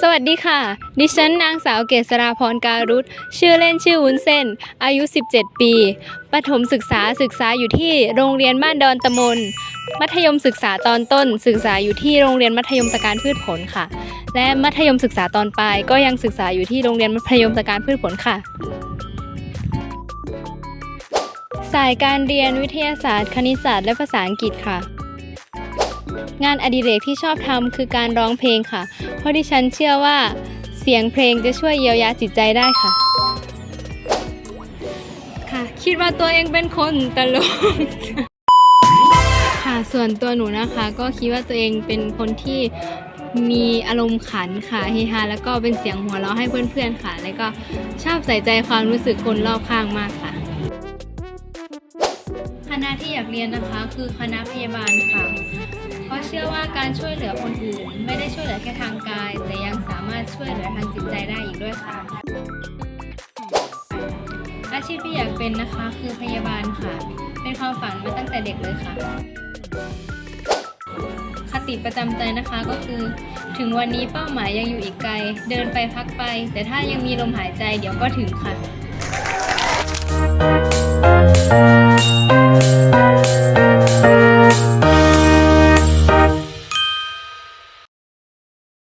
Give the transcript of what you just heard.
สวัสดีค่ะ ดิฉันนางสาวเกษราพรการุตชื่อเล่นชื่อวุ้นเส้น อายุ 17 ปีประถมศึกษาศึกษาอยู่ที่โรงเรียนบ้านดอนตะมน มัธยมศึกษาตอนต้น ศึกษาอยู่ที่โรงเรียนมัธยมตะการพืชผลค่ะ และมัธยมศึกษาตอนปลายก็ยังศึกษาอยู่ที่โรงเรียนมัธยมตะการพืชผลค่ะ สายการเรียนวิทยาศาสตร์ คณิตศาสตร์และภาษาอังกฤษค่ะ งานอดิเรกที่ชอบทำคือการร้องเพลงค่ะ เพราะดิฉันเชื่อว่า เสียงเพลงจะช่วยเยียวยาจิตใจได้ค่ะ ค่ะ คิดว่าตัวเองเป็นคนตลก ค่ะ ส่วนตัวหนูนะคะ ก็คิดว่าตัวเองเป็นคนที่มีอารมณ์ขันค่ะเฮฮาแล้วก็เป็นเสียงหัวเราะให้เพื่อนๆค่ะ แล้วก็ชอบใส่ใจความรู้สึกคนรอบข้างมากค่ะ คณะที่อยากเรียนนะคะคือคณะพยาบาลค่ะ ชื่อว่าการช่วยเหลือคนอื่น ไม่ได้ช่วยเหลือแค่ทางกาย แต่ยังสามารถช่วยเหลือทางจิตใจได้อีกด้วยค่ะ อาชีพที่อยากเป็นนะคะคือพยาบาลค่ะ เป็นความฝันมาตั้งแต่เด็กเลยค่ะ คติประจำใจนะคะก็คือ ถึงวันนี้เป้าหมายยังอยู่อีกไกล เดินไปพักไป แต่ถ้ายังมีลมหายใจเดี๋ยวก็ถึงค่ะ